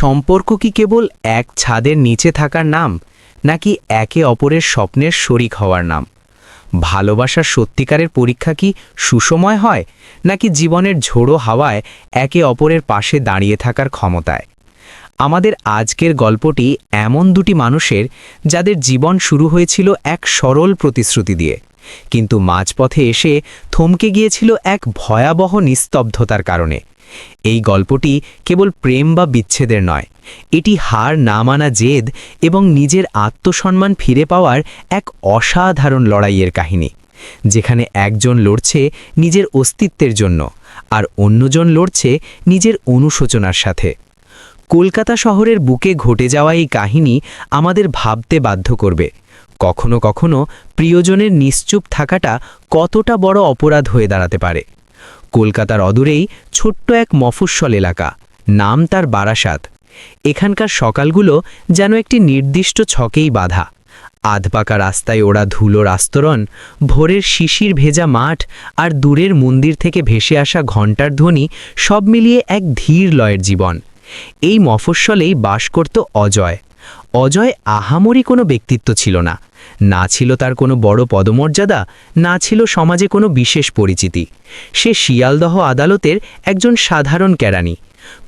সম্পর্ক কি কেবল এক ছাদের নিচে থাকার নাম, নাকি একে অপরের স্বপ্নের শরিক হওয়ার নাম? ভালোবাসার সত্যিকারের পরীক্ষা কি সুসময় হয়, নাকি জীবনের ঝোড়ো হাওয়ায় একে অপরের পাশে দাঁড়িয়ে থাকার ক্ষমতায়? আমাদের আজকের গল্পটি এমন দুটি মানুষের যাদের জীবন শুরু হয়েছিল এক সরল প্রতিশ্রুতি দিয়ে, কিন্তু মাঝপথে এসে থমকে গিয়েছিল এক ভয়াবহ নিস্তব্ধতার কারণে। এই গল্পটি কেবল প্রেম বা বিচ্ছেদের নয়, এটি হার না মানা জেদ এবং নিজের আত্মসম্মান ফিরে পাওয়ার এক অসাধারণ লড়াইয়ের কাহিনী, যেখানে একজন লড়ছে নিজের অস্তিত্বের জন্য আর অন্যজন লড়ছে নিজের অনুশোচনার সাথে। কলকাতা শহরের বুকে ঘটে যাওয়া এই কাহিনী আমাদের ভাবতে বাধ্য করবে। কখনো কখনো প্রিয়জনের নিশ্চুপ থাকাটা কতটা বড় অপরাধ হয়ে দাঁড়াতে পারে। কলকাতার অদূরেই ছোট্ট এক মফস্বল এলাকা। নাম তার বারাসাত। এখানকার সকালগুলো যেন একটি নির্দিষ্ট ছকেই বাধা। আধপাকা রাস্তায় ওড়া ধুলোর আস্তরণ, ভোরের শিশির ভেজা মাঠ আর দূরের মন্দির থেকে ভেসে আসা ঘণ্টার ধ্বনি সব মিলিয়ে এক ধীর লয়ের জীবন। এই মফস্বলেই বাস করত অজয়। অজয় আহামরি কোনো ব্যক্তিত্ব ছিল না। না ছিল তার কোনো বড় পদমর্যাদা, না ছিল সমাজে কোনো বিশেষ পরিচিতি। সে শিয়ালদহ আদালতের একজন সাধারণ কেরানি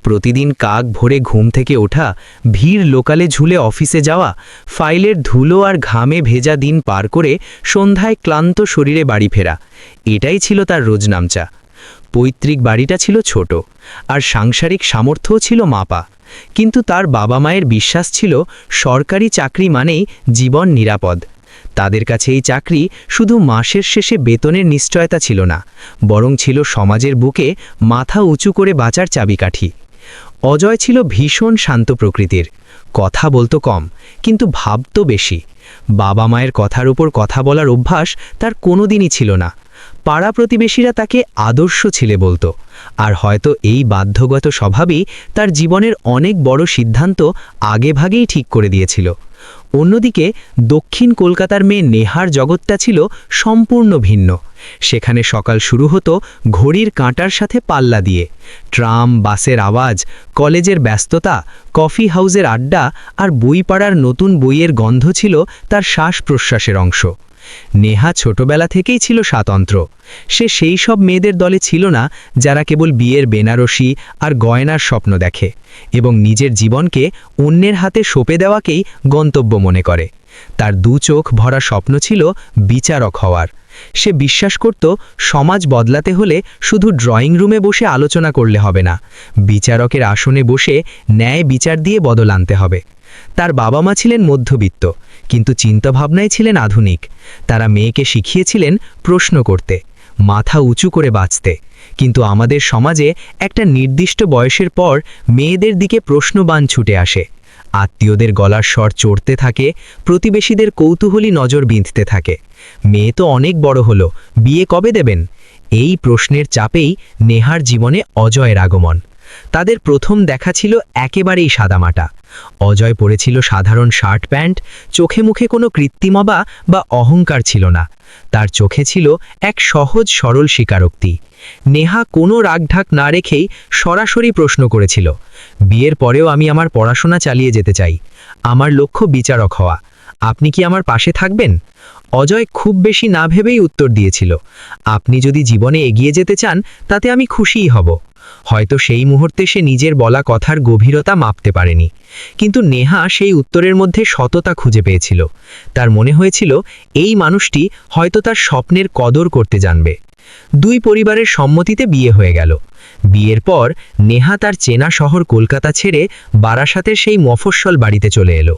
প্রতিদিন কাক ভোরে ঘুম থেকে ওঠা, ভিড় লোকালে ঝুলে অফিসে যাওয়া, ফাইলের ধুলো আর ঘামে ভেজা দিন পার করে সন্ধ্যায় ক্লান্ত শরীরে বাড়ি ফেরা, এটাই ছিল তার রোজনামচা। পৈতৃক বাড়িটা ছিল ছোট, আর সাংসারিক সামর্থ্যও ছিল মাপা। কিন্তু তার বাবা মায়ের বিশ্বাস ছিল, সরকারি চাকরি মানেই জীবন নিরাপদ। তাদের কাছে এই চাকরি শুধু মাসের শেষে বেতনের নিশ্চয়তা ছিল না, বরং ছিল সমাজের বুকে মাথা উঁচু করে বাঁচার চাবিকাঠি। অজয় ছিল ভীষণ শান্ত প্রকৃতির, কথা বলতো কম, কিন্তু ভাবত বেশি। বাবা মায়ের কথার উপর কথা বলার অভ্যাস তার কোনোদিনই ছিল না। পাড়া প্রতিবেশীরা তাকে আদর্শ ছিলে বলতো, আর হয়তো এই বাধ্যগত স্বভাবই তার জীবনের অনেক বড় সিদ্ধান্ত আগেভাগেই ঠিক করে দিয়েছিল। অন্যদিকে, দক্ষিণ কলকাতার মেয়ে নেহার জগৎটা ছিল সম্পূর্ণ ভিন্ন। সেখানে সকাল শুরু হতো ঘড়ির কাঁটার সাথে পাল্লা দিয়ে। ট্রাম, বাসের আওয়াজ, কলেজের ব্যস্ততা, কফি হাউজের আড্ডা আর বই পাড়ার নতুন বইয়ের গন্ধ ছিল তার শ্বাস প্রশ্বাসের অংশ। নেহা ছোটবেলা থেকেই ছিল স্বাতন্ত্র। সে সেই সব মেয়েদের দলে ছিল না যারা কেবল বিয়ের বেনারসি আর গয়নার স্বপ্ন দেখে এবং নিজের জীবনকে অন্যের হাতে সঁপে দেওয়াকেই গন্তব্য মনে করে। তার দু চোখ ভরা স্বপ্ন ছিল বিচারক হওয়ার। সে বিশ্বাস করত, সমাজ বদলাতে হলে শুধু ড্রয়িং রুমে বসে আলোচনা করলে হবে না, বিচারকের আসনে বসে ন্যায় বিচার দিয়ে বদল আনতে হবে। তার বাবা মা ছিলেন মধ্যবিত্ত। কিন্তু চিন্তাভাবনায় ছিলেন আধুনিক। তারা মেয়েকে শিখিয়েছিলেন প্রশ্ন করতে, মাথা উঁচু করে বাঁচতে। কিন্তু আমাদের সমাজে একটা নির্দিষ্ট বয়সের পর মেয়েদের দিকে প্রশ্নবান ছুটে আসে। আত্মীয়দের গলার স্বর চড়তে থাকে, প্রতিবেশীদের কৌতূহলী নজর বিঁধতে থাকে। মেয়ে তো অনেক বড় হলো, বিয়ে কবে দেবেন? এই প্রশ্নের চাপেই নেহার জীবনে অজয়ের আগমন। তাদের প্রথম দেখা ছিল একেবারেই সাদামাটা। অজয় পরেছিল সাধারণ শার্ট প্যান্ট, চোখে মুখে কোনো কৃত্রিমবা বা অহংকার ছিল না। তার চোখে ছিল এক সহজ সরল স্বীকারোক্তি। নেহা কোনো রাগঢাক না রেখেই সরাসরি প্রশ্ন করেছিল, বিয়ের পরেও আমি আমার পড়াশোনা চালিয়ে যেতে চাই। আমার লক্ষ্য বিচারক হওয়া। আপনি কি আমার পাশে থাকবেন? অজয় খুব বেশি না ভেবেই উত্তর দিয়েছিল, আপনি যদি জীবনে এগিয়ে যেতে চান, তাতে আমি খুশিই হব। হয়তো সেই মুহূর্তে সে নিজের বলা কথার গভীরতা মাপতে পারেনি। কিন্তু নেহা সেই উত্তরের মধ্যে সততা খুঁজে পেয়েছিল। তার মনে হয়েছিল, এই মানুষটি হয়তো তার স্বপ্নের কদর করতে জানবে। দুই পরিবারের সম্মতিতে বিয়ে হয়ে গেল। বিয়ের পর নেহা তার চেনা শহর কলকাতা ছেড়ে বারাসাতের সেই মফস্বল বাড়িতে চলে এলো।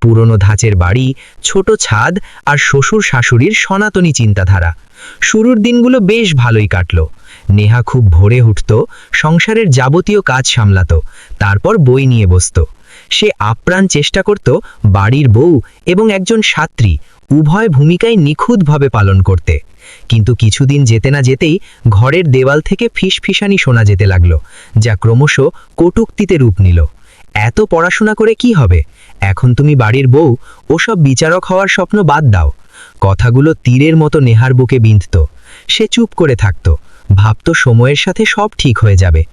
পুরনো ধাঁচের বাড়ি, ছোট ছাদ আর শ্বশুর শাশুড়ির সনাতনী চিন্তাধারা। শুরুর দিনগুলো বেশ ভালোই কাটল। নেহা খুব ভোরে উঠত, সংসারের যাবতীয় কাজ সামলাত, তারপর বই নিয়ে বসত। সে আপ্রাণ চেষ্টা করত বাড়ির বউ এবং একজন ছাত্রী উভয় ভূমিকায় নিখুঁতভাবে পালন করতে। কিন্তু কিছুদিন যেতে না যেতেই ঘরের দেওয়াল থেকে ফিসফিসানি শোনা যেতে লাগল, যা ক্রমশ কটুক্তিতে রূপ নিল। এত পড়াশোনা করে কি হবে? এখন তুমি বাড়ির বউ, ওসব বিচারক হওয়ার স্বপ্ন বাদ দাও। কথাগুলো তীরের মতো নেহার বুকে বিঁধত। সে চুপ করে থাকত। ভাবত সময়ের সাথে সব ঠিক হয়ে যাবে।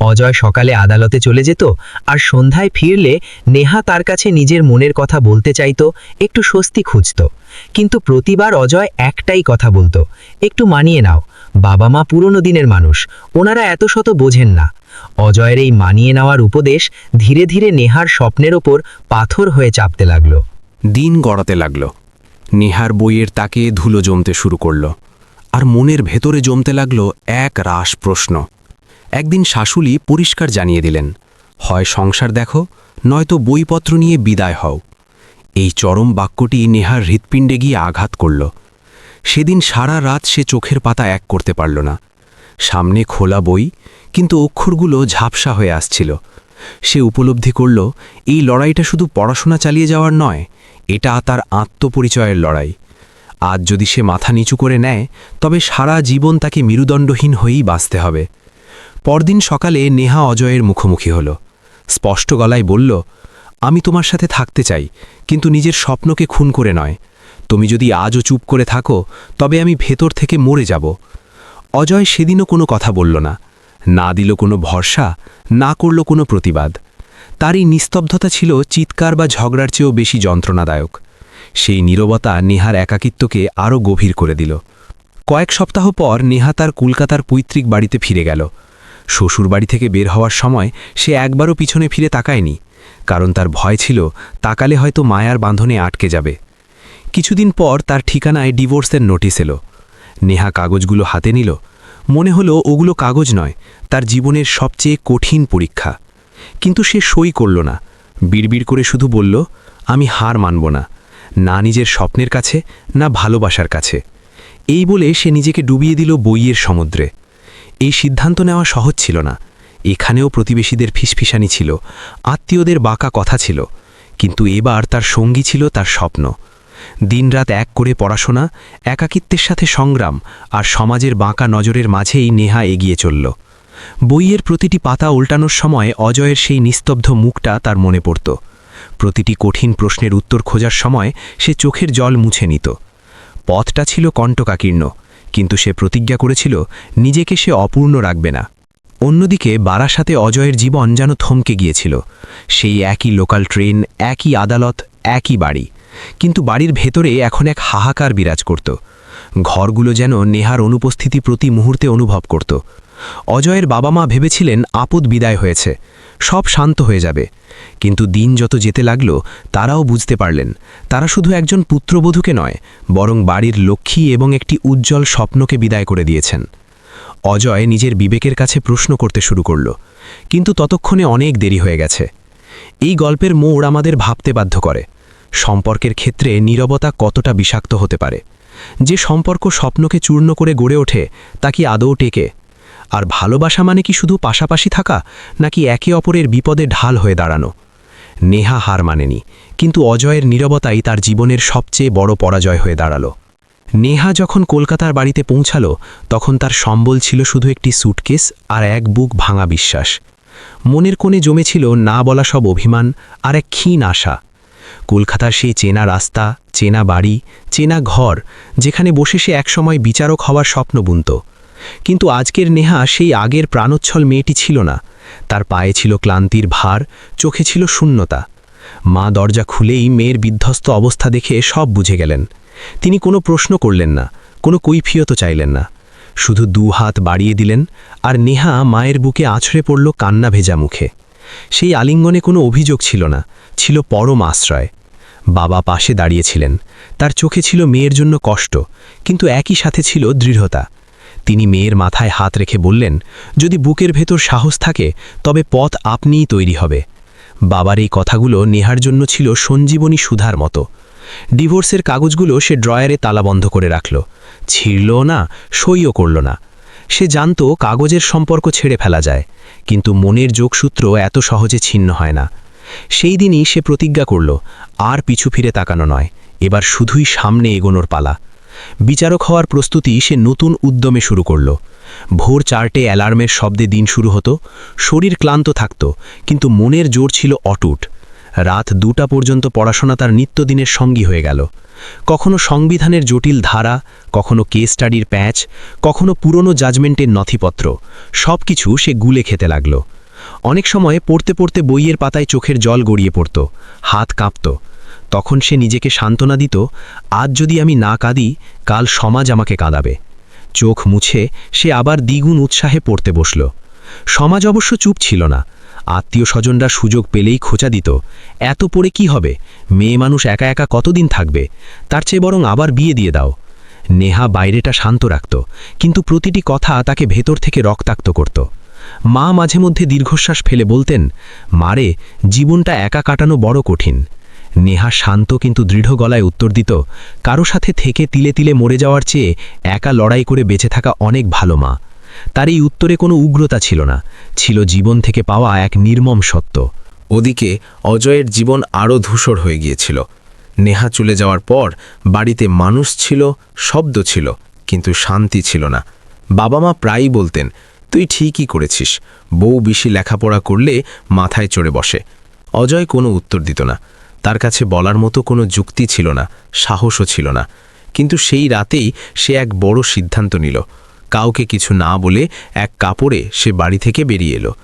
অজয় সকালে আদালতে চলে যেত আর সন্ধ্যায় ফিরলে নেহা তার কাছে নিজের মনের কথা বলতে চাইত, একটু স্বস্তি খুঁজত। কিন্তু প্রতিবার অজয় একটাই কথা বলতো, একটু মানিয়ে নাও, বাবা মা পুরনো দিনের মানুষ, ওনারা এত শত বোঝেন না। অজয়ের এই মানিয়ে নেওয়ার উপদেশ ধীরে ধীরে নেহার স্বপ্নের ওপর পাথর হয়ে চাপতে লাগল। দিন গড়াতে লাগল। নেহার বইয়ের তাকে ধুলো জমতে শুরু করল। আর মনের ভেতরে জমতে লাগল এক রাস প্রশ্ন। একদিন শাশুলি পরিষ্কার জানিয়ে দিলেন, হয় সংসার দেখো, নয়তো বইপত্র নিয়ে বিদায় হও। এই চরম বাক্যটি নেহার হৃৎপিণ্ডে গিয়ে আঘাত করল। সেদিন সারা রাত সে চোখের পাতা এক করতে পারল না। সামনে খোলা বই, কিন্তু অক্ষরগুলো ঝাপসা হয়ে আসছিল। সে উপলব্ধি করল, এই লড়াইটা শুধু পড়াশোনা চালিয়ে যাওয়ার নয়, এটা তার আত্মপরিচয়ের লড়াই। আজ যদি সে মাথা নিচু করে নেয়, তবে সারা জীবন তাকে মেরুদণ্ডহীন হয়েই বাঁচতে হবে। পরদিন সকালে নেহা অজয়ের মুখোমুখি হল। স্পষ্ট গলায় বলল, আমি তোমার সাথে থাকতে চাই, কিন্তু নিজের স্বপ্নকে খুন করে নয়। তুমি যদি আজও চুপ করে থাকো, তবে আমি ভেতর থেকে মরে যাব অজয় সেদিনও কোনো কথা বলল না। না দিল কোনো ভরসা, না করল কোনো প্রতিবাদ। তারই নিস্তব্ধতা ছিল চিৎকার বা ঝগড়ার চেয়েও বেশি যন্ত্রণাদায়ক। সেই নীরবতা নেহার একাকিত্বকে আরও গভীর করে দিল। কয়েক সপ্তাহ পর নেহা তার কলকাতার পৈতৃক বাড়িতে ফিরে গেল। শ্বশুর বাড়ি থেকে বের হওয়ার সময় সে একবারও পিছনে ফিরে তাকায়নি, কারণ তার ভয় ছিল তাকালে হয়তো মায়ার বাঁধনে আটকে যাবে। কিছুদিন পর তার ঠিকানায় ডিভোর্সের নোটিশ এলো। নেহা কাগজগুলো হাতে নিল। মনে হলো ওগুলো কাগজ নয়, তার জীবনের সবচেয়ে কঠিন পরীক্ষা। কিন্তু সে সই করল না। বিড়বিড় করে শুধু বলল, আমি হার মানব না। না নিজের স্বপ্নের কাছে, না ভালোবাসার কাছে। এই বলে সে নিজেকে ডুবিয়ে দিল বইয়ের সমুদ্রে। এই সিদ্ধান্ত নেওয়া সহজ ছিল না। এখানেও প্রতিবেশীদের ফিসফিসানি ছিল, আত্মীয়দের বাঁকা কথা ছিল, কিন্তু এবার তার সঙ্গী ছিল তার স্বপ্ন। দিনরাত এক করে পড়াশোনা, একাকিত্বের সাথে সংগ্রাম আর সমাজের বাঁকা নজরের মাঝেই নেহা এগিয়ে চলল। বইয়ের প্রতিটি পাতা উল্টানোর সময় অজয়ের সেই নিস্তব্ধ মুখটা তার মনে পড়ত। প্রতিটি কঠিন প্রশ্নের উত্তর খোঁজার সময় সে চোখের জল মুছে নিত। পথটা ছিল কণ্টকাকীর্ণ, কিন্তু সে প্রতিজ্ঞা করেছিল, নিজেকে সে অপূর্ণ রাখবে না। অন্যদিকে বারাসাতে অজয়ের জীবন যেন থমকে গিয়েছিল। সেই একই লোকাল ট্রেন, একই আদালত, একই বাড়ি। কিন্তু বাড়ির ভেতরে এখন এক হাহাকার বিরাজ করত। ঘরগুলো যেন নেহার অনুপস্থিতি প্রতি মুহূর্তে অনুভব করত। অজয়ের বাবা মা ভেবেছিলেন, আপদ বিদায় হয়েছে। সব শান্ত হয়ে যাবে। কিন্তু দিন যত যেতে লাগল, তারাও বুঝতে পারলেন, তারা শুধু একজন পুত্রবধূকে নয়, বরং বাড়ির লক্ষ্মী এবং একটি উজ্জ্বল স্বপ্নকে বিদায় করে দিয়েছেন। অজয় নিজের বিবেকের কাছে প্রশ্ন করতে শুরু করল, কিন্তু ততক্ষণে অনেক দেরি হয়ে গেছে। এই গল্পের মোড় আমাদের ভাবতে বাধ্য করে। সম্পর্কের ক্ষেত্রে নীরবতা কতটা বিষাক্ত হতে পারে? যে সম্পর্ক স্বপ্নকে চূর্ণ করে গড়ে ওঠে, তা কি আদৌ টেকে? আর ভালোবাসা মানে কি শুধু পাশাপাশি থাকা, নাকি একে অপরের বিপদে ঢাল হয়ে দাঁড়ানো? নেহা হার মানেনি, কিন্তু অজয়ের নীরবতাই তার জীবনের সবচেয়ে বড় পরাজয় হয়ে দাঁড়াল। নেহা যখন কলকাতার বাড়িতে পৌঁছালো, তখন তার সম্বল ছিল শুধু একটি সুটকেস আর এক বুক ভাঙা বিশ্বাস। মনের কোণে জমেছিল না বলা সব অভিমান আর এক ক্ষীণ আশা। কলকাতার সেই চেনা রাস্তা, চেনা বাড়ি, চেনা ঘর, যেখানে বসে সে একসময় বিচারক হওয়ার স্বপ্ন বুনত। কিন্তু আজকের নেহা সেই আগের প্রাণোচ্ছল মেয়েটি ছিল না। তার পায়ে ছিল ক্লান্তির ভার, চোখে ছিল শূন্যতা। মা দরজা খুলেই মেয়ের বিধ্বস্ত অবস্থা দেখে সব বুঝে গেলেন। তিনি কোনো প্রশ্ন করলেন না, কোনো কৈফিয়ত চাইলেন না। শুধু দু হাত বাড়িয়ে দিলেন, আর নেহা মায়ের বুকে আছড়ে পড়ল কান্না ভেজা মুখে। সেই আলিঙ্গনে কোনো অভিযোগ ছিল না, ছিল পরম আশ্রয়। বাবা পাশে দাঁড়িয়েছিলেন, তার চোখে ছিল মেয়ের জন্য কষ্ট, কিন্তু একই সাথে ছিল দৃঢ়তা। তিনি মেয়ের মাথায় হাত রেখে বললেন, যদি বুকের ভেতর সাহস থাকে, তবে পথ আপনিই তৈরি হবে। বাবার এই কথাগুলো নেহার জন্য ছিল সঞ্জীবনী সুধার মতো। ডিভোর্সের কাগজগুলো সে ড্রয়ারে তালাবন্ধ করে রাখল। ছিঁড়ল না, সইও করল না। সে জানত কাগজের সম্পর্ক ছেড়ে ফেলা যায়, কিন্তু মনের যোগসূত্র এত সহজে ছিন্ন হয় না। সেই দিনই সে প্রতিজ্ঞা করল, আর পিছু ফিরে তাকানো নয়, এবার শুধুই সামনে এগোনোর পালা। বিচারক হওয়ার প্রস্তুতি সে নতুন উদ্যমে শুরু করল। ভোর চারটে অ্যালার্মের শব্দে দিন শুরু হতো, শরীর ক্লান্ত থাকত, কিন্তু মনের জোর ছিল অটুট। রাত দুটা পর্যন্ত পড়াশোনা তার নিত্যদিনের সঙ্গী হয়ে গেল। কখনো সংবিধানের জটিল ধারা, কখনো কেস স্টাডির প্যাচ, কখনো পুরনো জাজমেন্টের নথিপত্র সব কিছু সে গুলে খেতে লাগল। অনেক সময় পড়তে পড়তে বইয়ের পাতায় চোখের জল গড়িয়ে পড়ত, হাত কাঁপত তখন সে নিজেকে সান্ত্বনা দিত, আজ যদি আমি না কাঁদি, কাল সমাজ আমাকে কাঁদাবে। চোখ মুছে সে আবার দ্বিগুণ উৎসাহে পড়তে বসল। সমাজ অবশ্য চুপ ছিল না। আত্মীয় স্বজনরা সুযোগ পেলেই খোঁচা দিত। এত পড়ে কি হবে? মেয়ে মানুষ একা একা কতদিন থাকবে? তার চেয়ে বরং আবার বিয়ে দিয়ে দাও। নেহা বাইরেটা শান্ত রাখত, কিন্তু প্রতিটি কথা তাকে ভেতর থেকে রক্তাক্ত করত। মা মাঝে মধ্যে দীর্ঘশ্বাস ফেলে বলতেন মারে জীবনটা একা কাটানো বড় কঠিন। নেহা শান্ত কিন্তু দৃঢ় গলায় উত্তর দিত, কারও সাথে থেকে তিলে তিলে মরে যাওয়ার চেয়ে একা লড়াই করে বেঁচে থাকা অনেক ভালো মা। তার এই উত্তরে কোনো উগ্রতা ছিল না, ছিল জীবন থেকে পাওয়া এক নির্মম সত্য। ওদিকে অজয়ের জীবন আরও ধূসর হয়ে গিয়েছিল। নেহা চলে যাওয়ার পর বাড়িতে মানুষ ছিল, শব্দ ছিল, কিন্তু শান্তি ছিল না। বাবা মা প্রায়ই বলতেন, তুই ঠিকই করেছিস, বউ বেশি লেখাপড়া করলে মাথায় চড়ে বসে। অজয় কোনো উত্তর দিত না। তার কাছে বলার মতো কোনো যুক্তি ছিল না, সাহসও ছিল না। কিন্তু সেই রাতেই সে এক বড় সিদ্ধান্ত নিল। কাউকে কিছু না বলে এক কাপড়ে সে বাড়ি থেকে বেরিয়ে এলো।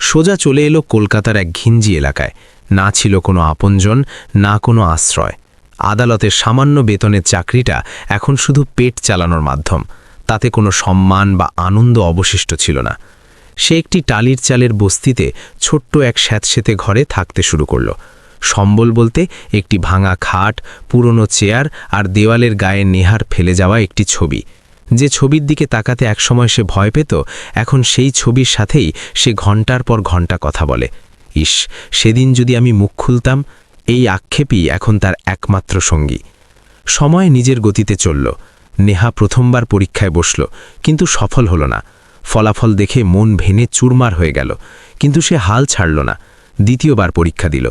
সোজা চলে এলো কলকাতার এক ঘিঞ্জি এলাকায়। না ছিল কোনো আপনজন, না কোনো আশ্রয়। আদালতের সামান্য বেতনের চাকরিটা এখন শুধু পেট চালানোর মাধ্যম। তাতে কোনো সম্মান বা আনন্দ অবশিষ্ট ছিল না। সে একটি টালির চালের বস্তিতে ছোট্ট এক স্যাঁতসেতে ঘরে থাকতে শুরু করল। সম্বল বলতে একটি ভাঙা খাট, পুরনো চেয়ার আর দেওয়ালের গায়ে নেহার ফেলে যাওয়া একটি ছবি। যে ছবির দিকে তাকাতে একসময় সে ভয় পেত, এখন সেই ছবির সাথেই সে ঘণ্টার পর ঘণ্টা কথা বলে। ইস, সেদিন যদি আমি মুখ খুলতাম, এই আক্ষেপই এখন তার একমাত্র সঙ্গী। সময় নিজের গতিতে চলল। নেহা প্রথমবার পরীক্ষায় বসল, কিন্তু সফল হল না। ফলাফল দেখে মন ভেঙে চুরমার হয়ে গেল, কিন্তু সে হাল ছাড়ল না। দ্বিতীয়বার পরীক্ষা দিল।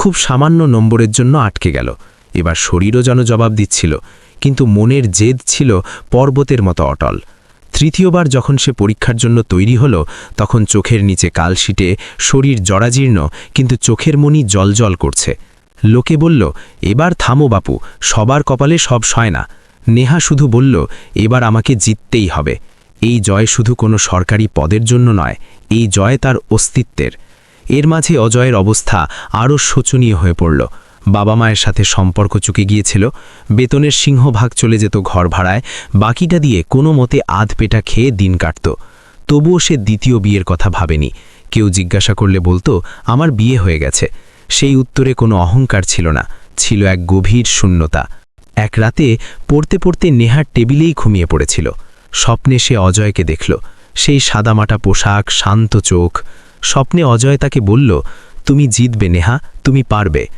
খুব সামান্য নম্বরের জন্য আটকে গেল। এবার শরীরও যেন জবাব দিচ্ছিল, কিন্তু মনের জেদ ছিল পর্বতের মতো অটল। তৃতীয়বার যখন সে পরীক্ষার জন্য তৈরি হলো, তখন চোখের নিচে কালশিটে শরীর জরাজীর্ণ, কিন্তু চোখের মনি জলজল করছে। লোকে বলল, এবার থামো বাপু, সবার কপালে সব সয় না। নেহা শুধু বলল, এবার আমাকে জিততেই হবে। এই জয় শুধু কোনো সরকারি পদের জন্য নয়, এই জয় তার অস্তিত্বের। এর মাঝে অজয়ের অবস্থা আরও শোচনীয় হয়ে পড়ল। বাবা মায়ের সাথে সম্পর্ক চুকে গিয়েছিল। বেতনের সিংহভাগ চলে যেত ঘর ভাড়ায়। বাকিটা দিয়ে কোনো মতে আধ পেটা খেয়ে দিন কাটত। তবুও সে দ্বিতীয় বিয়ের কথা ভাবেনি। কেউ জিজ্ঞাসা করলে বলতো, আমার বিয়ে হয়ে গেছে। সেই উত্তরে কোনো অহংকার ছিল না, ছিল এক গভীর শূন্যতা। এক রাতে পড়তে পড়তে নেহার টেবিলেই ঘুমিয়ে পড়েছিল। স্বপ্নে সে অজয়কে দেখল। সেই সাদামাটা পোশাক, শান্ত চোখ স্বপ্নে অজয় তাকে বলল, তুমি জিতবে নেহা, তুমি পারবে।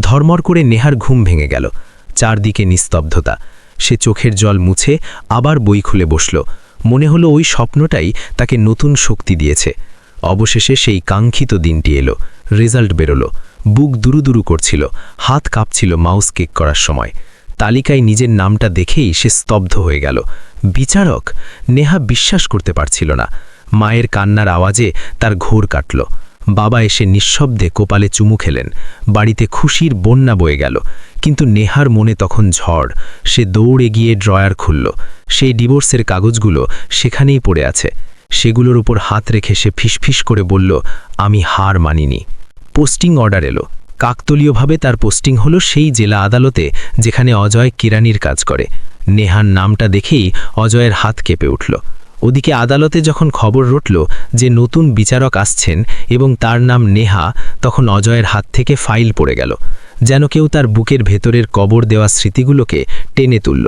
ধর্মর করে নেহার ঘুম ভেঙে গেল, চারদিকে নিস্তব্ধতা। সে চোখের জল মুছে আবার বই খুলে বসল। মনে হলো ওই স্বপ্নটাই তাকে নতুন শক্তি দিয়েছে। অবশেষে সেই কাঙ্ক্ষিত দিনটি এলো, রেজাল্ট বেরোলো। বুক দুরুদুরু করছিল, হাত কাঁপছিল মাউস কেক করার সময়। তালিকায় নিজের নামটা দেখেই সে স্তব্ধ হয়ে গেল। বিচারক? নেহা বিশ্বাস করতে পারছিল না। মায়ের কান্নার আওয়াজে তার ঘোর কাটল। বাবা এসে নিঃশব্দে কোপালে চুমু খেলেন। বাড়িতে খুশির বন্যা বয়ে গেল। কিন্তু নেহার মনে তখন ঝড়। সে দৌড়ে গিয়ে ড্রয়ার খুলল। সেই ডিভোর্সের কাগজগুলো সেখানেই পড়ে আছে। সেগুলোর উপর হাত রেখে সে ফিসফিস করে বলল, আমি হার মানিনি। পোস্টিং অর্ডার এলো। কাকতলীয়ভাবে তার পোস্টিং হলো সেই জেলা আদালতে যেখানে অজয় কিরানির কাজ করে। নেহার নামটা দেখেই অজয়ের হাত কেঁপে উঠল। ওদিকে আদালতে যখন খবর রটল যে নতুন বিচারক আসছেন এবং তার নাম নেহা, তখন অজয়ের হাত থেকে ফাইল পড়ে গেল, যেন কেউ তার বুকের ভেতরের কবর দেওয়া স্মৃতিগুলোকে টেনে তুলল।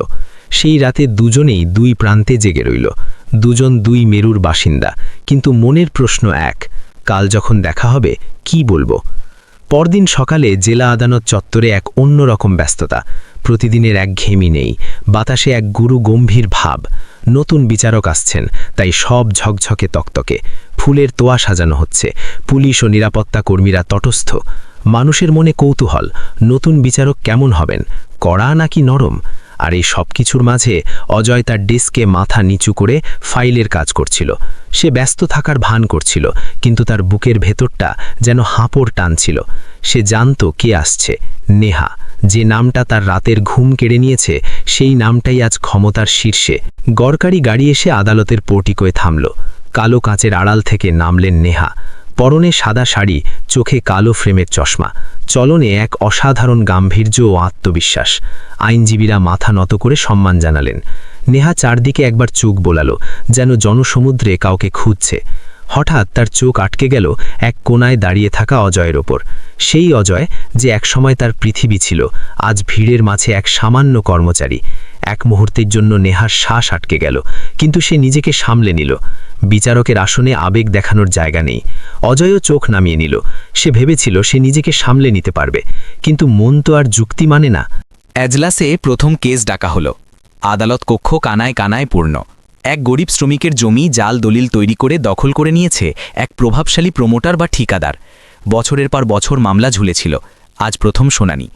সেই রাতে দুজনেই দুই প্রান্তে জেগে রইল, দুজন দুই মেরুর বাসিন্দা। কিন্তু মনের প্রশ্ন এক, কাল যখন দেখা হবে, কি বলব? পরদিন সকালে জেলা আদালত চত্বরে এক অন্যরকম ব্যস্ততা। প্রতিদিনের এক ঘেমি নেই, বাতাসে এক গুরু গম্ভীর ভাব। নতুন বিচারক আসছেন। তাই সব ঝকঝকে তকতকে। ফুলের তোয়া সাজানো হচ্ছে। পুলিশ ও নিরাপত্তা কর্মীরা তটস্থ। মানুষের মনে কৌতূহল, নতুন বিচারক কেমন হবেন? কড়া নাকি নরম? আর এই সব কিছুর মাঝে অজয় তার ডেস্কে মাথা নিচু করে ফাইলের কাজ করছিল। সে ব্যস্ত থাকার ভান করছিল, কিন্তু তার বুকের ভেতরটা যেন হাঁপড় টানছিল। সে জানত কে আসছে। নেহা। যে নামটা তার রাতের ঘুম কেড়ে নিয়েছে, সেই নামটাই আজ ক্ষমতার শীর্ষে। গড়কারি গাড়ি এসে আদালতের পোর্টিকোয় থামল। কালো কাঁচের আড়াল থেকে নামলেন নেহা। পরনে সাদা শাড়ি, চোখে কালো ফ্রেমের চশমা। চলনে এক অসাধারণ গাম্ভীর্য ও আত্মবিশ্বাস। আইনজীবীরা মাথা নত করে সম্মান জানালেন। নেহা চারদিকে একবার চোখ বোলালো, যেন জনসমুদ্রে কাউকে খুঁজছে। হঠাৎ তার চোখ আটকে গেল এক কোনায় দাঁড়িয়ে থাকা অজয়ের ওপর। সেই অজয় যে একসময় তার পৃথিবী ছিল, আজ ভিড়ের মাঝে এক সামান্য কর্মচারী। এক মুহূর্তের জন্য নেহার শ্বাস আটকে গেল, কিন্তু সে নিজেকে সামলে নিল। বিচারকের আসনে আবেগ দেখানোর জায়গা নেই। অজয়ও চোখ নামিয়ে নিল। সে ভেবেছিল সে নিজেকে সামলে নিতে পারবে, কিন্তু মন তো আর যুক্তি মানে না। এজলাসে প্রথম কেস ডাকা হলো। আদালত কক্ষ কানায় কানায় পূর্ণ। এক গরিব শ্রমিকের জমি জাল দলিল তৈরি করে দখল করে নিয়েছে এক প্রভাবশালী প্রমোটার বা ঠিকাদার। বছরের পর বছর মামলা ঝুলেছিল। আজ প্রথম শোনানি।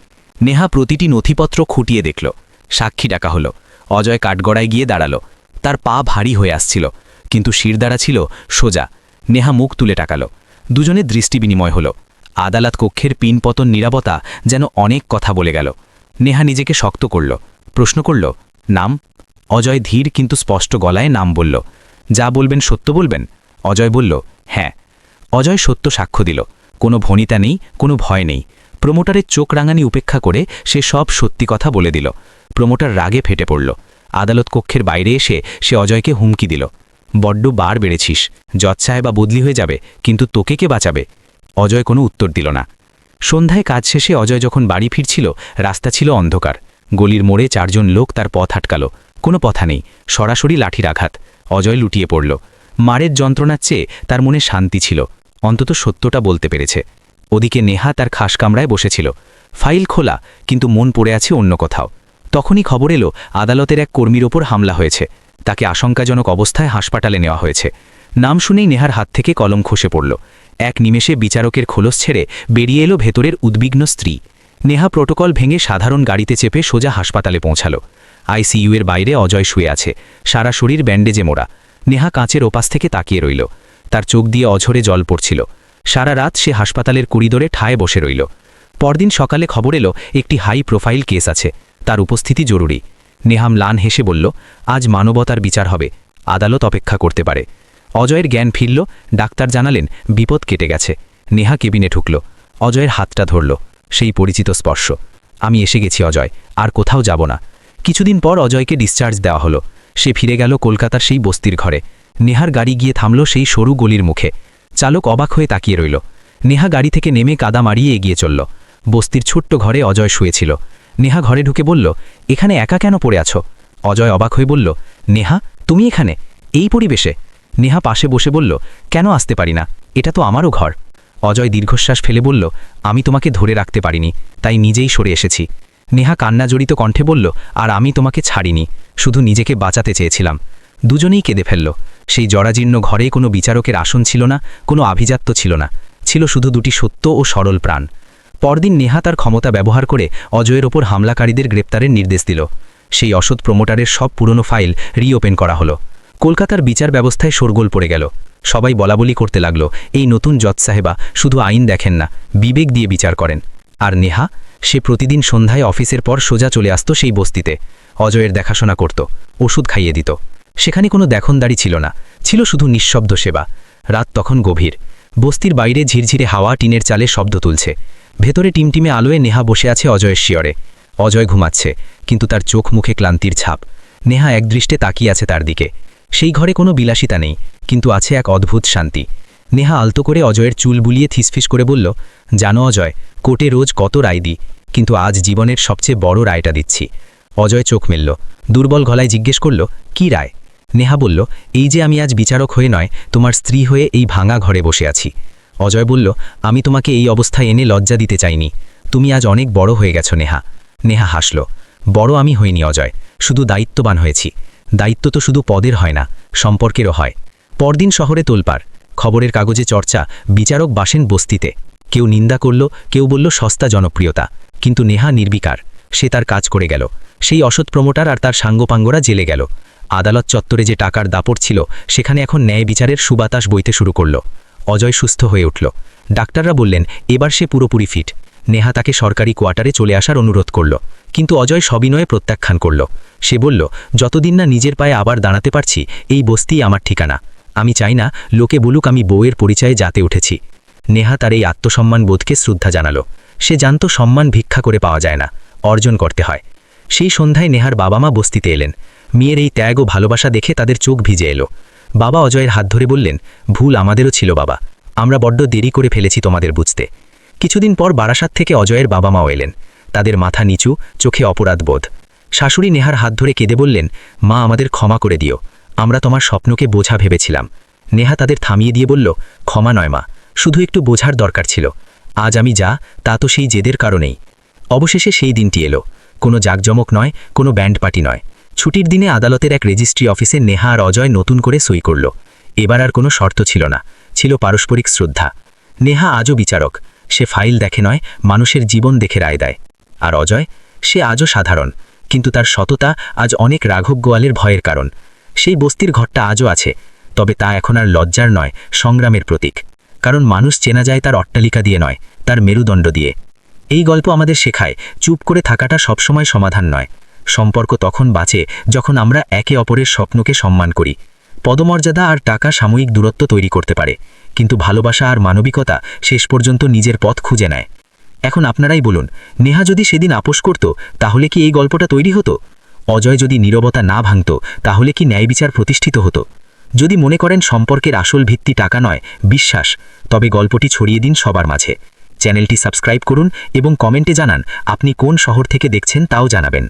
নেহা প্রতিটি নথিপত্র খুঁটিয়ে দেখল। সাক্ষী ডাকা হলো। অজয় কাঠগড়ায় গিয়ে দাঁড়াল। তার পা ভারী হয়ে আসছিল। কিন্তু শিরদাঁড়া ছিল সোজা। নেহা মুখ তুলে টাকালো দুজনে দৃষ্টি বিনিময় হলো। আদালত কক্ষের পিনপতন নিরাপত্তা যেন অনেক কথা বলে গেল। নেহা নিজেকে শক্ত করল। প্রশ্ন করল, নাম? অজয় ধীর কিন্তু স্পষ্ট গলায় নাম বলল। যা বলবেন সত্য বলবেন? অজয় বলল হ্যাঁ। অজয় সত্য সাক্ষ্য দিল। কোনো ভনিতা নেই, কোনো ভয় নেই। প্রমোটারের চোখ রাঙানি উপেক্ষা করে সে সব সত্যি কথা বলে দিল। প্রমোটার রাগে ফেটে পড়ল। আদালত কক্ষের বাইরে এসে সে অজয়কে হুমকি দিল। বড্ড বার বেড়েছিস। জচ্ছায় বা বদলি হয়ে যাবে, কিন্তু তোকে কে বাঁচাবে? অজয় কোনো উত্তর দিল না। সন্ধ্যায় কাজ শেষে অজয় যখন বাড়ি ফিরছিল, রাস্তা ছিল অন্ধকার। গলির মোড়ে চারজন লোক তার পথ আটকাল। কোনো পথা নেই। সরাসরি লাঠির আঘাত। অজয় লুটিয়ে পড়ল। মারের যন্ত্রণার চেয়ে তার মনে শান্তি ছিল। অন্তত সত্যটা বলতে পেরেছে। ওদিকে নেহা তার খাস কামরায় বসেছিল। ফাইল খোলা, কিন্তু মন পড়ে আছে অন্য কোথাও। তখনই খবর এলো, আদালতের এক কর্মীর ওপর হামলা হয়েছে। তাকে আশঙ্কাজনক অবস্থায় হাসপাতালে নেওয়া হয়েছে। নাম শুনেই নেহার হাত থেকে কলম খসে পড়ল। এক নিমেষে বিচারকের খোলস ছেড়ে বেরিয়ে এলো ভেতরের উদ্বিগ্ন স্ত্রী। নেহা প্রোটোকল ভেঙে সাধারণ গাড়িতে চেপে সোজা হাসপাতালে পৌঁছালো। আইসিইউ এর বাইরে অজয় শুয়ে আছে। সারা শরীর ব্যান্ডেজে মোড়া। নেহা কাঁচের ওপাশ থেকে তাকিয়ে রইল। তার চোখ দিয়ে অঝরে জল পড়ছিল। সারা রাত সে হাসপাতালের কুড়িদরে ঠায় বসে রইল। পরদিন সকালে খবর এলো, একটি হাই প্রোফাইল কেস আছে। তার উপস্থিতি জরুরি। নেহাম লান হেসে বলল, আজ মানবতার বিচার হবে। আদালত অপেক্ষা করতে পারে। অজয়ের জ্ঞান ফিরল। ডাক্তার জানালেন, বিপদ কেটে গেছে। নেহা কেবিনে ঢুকল। অজয়ের হাতটা ধরল। সেই পরিচিত স্পর্শ। আমি এসে গেছি অজয়। আর কোথাও যাব না। কিছুদিন পর অজয়কে ডিসচার্জ দেওয়া হলো। সে ফিরে গেল কলকাতার সেই বস্তির ঘরে। নেহার গাড়ি গিয়ে থামল সেই সরু গলির মুখে। চালক অবাক হয়ে তাকিয়ে রইল। নেহা গাড়ি থেকে নেমে কাদা মারিয়ে এগিয়ে চলল। বস্তির ছোট্ট ঘরে অজয় শুয়েছিল। নেহা ঘরে ঢুকে বলল, এখানে একা কেন পড়ে আছো? অজয় অবাক হয়ে বলল, নেহা, তুমি এখানে? এই পরিবেশে? নেহা পাশে বসে বলল, কেন আসতে পারি না? এটা তো আমারও ঘর। অজয় দীর্ঘশ্বাস ফেলে বলল, আমি তোমাকে ধরে রাখতে পারিনি, তাই নিজেই সরে এসেছি। নেহা কান্না জড়িত কণ্ঠে বলল, আর আমি তোমাকে ছাড়িনি, শুধু নিজেকে বাঁচাতে চেয়েছিলাম। দুজনেই কেঁদে ফেলল। সেই জরাজীর্ণ ঘরে কোনো বিচারকের আসন ছিল না, কোনো আভিজাত্য ছিল না, ছিল শুধু দুটি সত্য ও সরল প্রাণ। পরদিন নেহা তার ক্ষমতা ব্যবহার করে অজয়ের ওপর হামলাকারীদের গ্রেপ্তারের নির্দেশ দিল। সেই অসৎ প্রমোটারের সব পুরনো ফাইল রিওপেন করা হলো। কলকাতার বিচার ব্যবস্থায় শোরগোল পড়ে গেল। সবাই বলাবলি করতে লাগল, এই নতুন জজ সাহেবা, শুধু আইন দেখেন না, বিবেক দিয়ে বিচার করেন। আর নেহা সে প্রতিদিন সন্ধ্যায় অফিসের পর সোজা চলে আসত সেই বস্তিতে। অজয়ের দেখাশোনা করত, ওষুধ খাইয়ে দিত। সেখানে কোনো দেখনদারি ছিল না, ছিল শুধু নিঃশব্দ সেবা। রাত তখন গভীর। বস্তির বাইরে ঝিরঝিরে হাওয়া, টিনের চালে শব্দ তুলছে। ভেতরে টিমটিমে আলোয় নেহা বসে আছে অজয়ের শিয়রে। অজয় ঘুমাচ্ছে, কিন্তু তার চোখ মুখে ক্লান্তির ছাপ। নেহা একদৃষ্টে তাকিয়ে আছে তার দিকে। সেই ঘরে কোনো বিলাসিতা নেই, কিন্তু আছে এক অদ্ভুত শান্তি। নেহা আলতো করে অজয়ের চুল বুলিয়ে থিসফিস করে বলল, জানো অজয়, কোর্টে রোজ কত রায় দিই কিন্তু আজ জীবনের সবচেয়ে বড় রায়টা দিচ্ছি। অজয় চোখ মেলল। দুর্বল গলায় জিজ্ঞেস করল, কি রায়? নেহা বলল, এই যে আমি আজ বিচারক হয়ে নয়, তোমার স্ত্রী হয়ে এই ভাঙা ঘরে বসে আছি। অজয় বলল, আমি তোমাকে এই অবস্থায় এনে লজ্জা দিতে চাইনি। তুমি আজ অনেক বড় হয়ে গেছো, নেহা। নেহা হাসল, বড় আমি হইনি, অজয়। শুধু দায়িত্ববান হয়েছি। দায়িত্ব তো শুধু পদের হয় না, সম্পর্কেরও হয়। পরদিন শহরে তোলপার খবরের কাগজে চর্চা, বিচারক বাসেন বস্তিতে। কেউ নিন্দা করল, কেউ বলল সস্তা জনপ্রিয়তা। কিন্তু নেহা নির্বিকার। সে তার কাজ করে গেল। সেই অসৎ প্রমোটার আর তার সাঙ্গপাঙ্গরা জেলে গেল। আদালত চত্বরে যে টাকার দাপট ছিল, সেখানে এখন ন্যায় বিচারের সুবাতাস বইতে শুরু করল। অজয় সুস্থ হয়ে উঠল। ডাক্তাররা বললেন, এবার সে পুরোপুরি ফিট। নেহা তাকে সরকারি কোয়ার্টারে চলে আসার অনুরোধ করল। কিন্তু অজয় সবিনয়ে প্রত্যাখ্যান করল। সে বলল, যতদিন না নিজের পায়ে আবার দাঁড়াতে পারছি, এই বস্তিই আমার ঠিকানা। আমি চাই না লোকে বলুক আমি বউয়ের পরিচয়ে যাতে উঠেছি। নেহা তার এই আত্মসম্মান বোধকে শ্রদ্ধা জানালো। সে জানত সম্মান ভিক্ষা করে পাওয়া যায় না, অর্জন করতে হয়। সেই সন্ধ্যায় নেহার বাবা মা বস্তিতে এলেন। মেয়ের এই ত্যাগ ও ভালোবাসা দেখে তাদের চোখ ভিজে এলো। বাবা অজয়ের হাত ধরে বললেন, ভুল আমাদেরও ছিল বাবা। আমরা বড্ড দেরি করে ফেলেছি তোমাদের বুঝতে। কিছুদিন পর বারাসাত থেকে অজয়ের বাবা মাও এলেন। তাদের মাথা নিচু, চোখে অপরাধ বোধ। শাশুড়ি নেহার হাত ধরে কেঁদে বললেন, মা, আমাদের ক্ষমা করে দিও। আমরা তোমার স্বপ্নকে বোঝা ভেবেছিলাম। নেহা তাদের থামিয়ে দিয়ে বলল, ক্ষমা নয় মা, শুধু একটু বোঝার দরকার ছিল। আজ আমি যা, তা তো সেই জেদের কারণেই। অবশেষে সেই দিনটি এলো। কোনো জাকজমক নয়, কোনো ব্যান্ড পার্টি নয়। ছুটির দিনে আদালতের এক রেজিস্ট্রি অফিসে নেহা আর অজয় নতুন করে সই করল। এবার আর কোনো শর্ত ছিল না। ছিল পারস্পরিক শ্রদ্ধা। নেহা আজও বিচারক। সে ফাইল দেখে নয়, মানুষের জীবন দেখে রায় দেয়। আর অজয়, সে আজও সাধারণ। কিন্তু তার সততা আজ অনেক রাঘব গোয়ালের ভয়ের কারণ। সেই বস্তির ঘরটা আজও আছে, তবে তা এখন আর লজ্জার নয়, সংগ্রামের প্রতীক। কারণ মানুষ চেনা যায় তার অট্টালিকা দিয়ে নয়, তার মেরুদণ্ড দিয়ে। এই গল্প আমাদের শেখায়, চুপ করে থাকাটা সবসময় সমাধান নয়। সম্পর্ক তখন বাঁচে যখন আমরা একে অপরের স্বপ্নকে সম্মান করি। পদমর্যাদা আর টাকা সাময়িক দূরত্ব তৈরি করতে পারে, কিন্তু ভালোবাসা আর মানবিকতা শেষ পর্যন্ত নিজের পথ খুঁজে নেয়। এখন আপনারাই বলুন, নেহা যদি সেদিন আপোষ করত, তাহলে কি এই গল্পটা তৈরি হতো? অজয় যদি নীরবতা না ভাঙত, তাহলে কি ন্যায় বিচার প্রতিষ্ঠিত হতো? যদি মনে করেন সম্পর্কের আসল ভিত্তি টাকা নয়, বিশ্বাস, তবে গল্পটি ছড়িয়ে দিন সবার মাঝে। চ্যানেলটি সাবস্ক্রাইব করুন এবং কমেন্টে জানান, আপনি কোন শহর থেকে দেখছেন তাও জানাবেন।